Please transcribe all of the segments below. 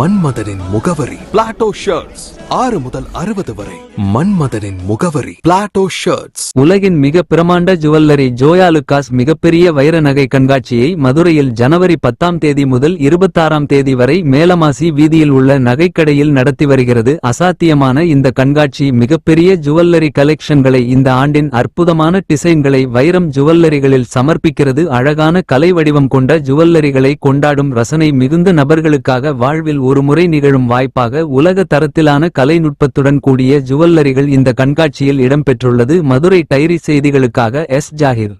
மன்மதனின் முகவரி. Plato shirts ஆறு முதல் அறுபது வரை. மன்மதனின் முகவரி. பிளாட்டோ ஷர்ட்ஸ் உலகின் மிக பிரமாண்ட ஜுவல்லரி ஜோயா லுக்காஸ் மிகப்பெரிய வைர நகை கண்காட்சியை மதுரையில் ஜனவரி பத்தாம் தேதி முதல் இருபத்தாறாம் தேதி வரை மேலமாசி வீதியில் உள்ள நகைக்கடையில் நடத்தி வருகிறது. அசாத்தியமான இந்த கண்காட்சி மிகப்பெரிய ஜுவல்லரி கலெக்ஷன்களை இந்த ஆண்டின் அற்புதமான டிசைன்களை வைரம் ஜுவல்லரிகளில் சமர்ப்பிக்கிறது. அழகான கலை வடிவம் கொண்ட ஜுவல்லரிகளை கொண்டாடும் ரசனை மிகுந்த நபர்களுக்காக வாழ்வில் ஒருமுறை நிகழும் வாய்ப்பாக உலக தரத்திலான கலைநுட்பத்துடன் கூடிய ஜுவல்லரிகள் இந்த கண்காட்சியில் இடம்பெற்றுள்ளது. மதுரை டைரி செய்திகளுக்காக எஸ். ஜாகிர்.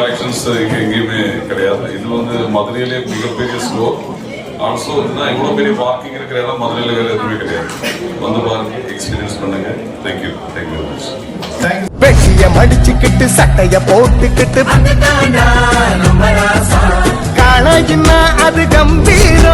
கலெக்ஷன்ஸ் இங்க எங்கேயுமே கிடையாது. இது வந்து மதுரையிலே மிகப்பெரிய ஸ்டோர் ஆல்சோ இதுதான் இவ்வளோ பெரிய பார்க்கிங் இருக்கிற இடம் மதுரையில் வேறு எதுவுமே கிடையாது. வந்து பாருங்க எக்ஸ்பீரியன்ஸ் பண்ணுங்க. தேங்க்யூ தேங்க்யூ வெரி மச் வெட்டிய மடிச்சுக்கிட்டு சட்டைய போட்டுக்கிட்டு. அது கம்பீரம்.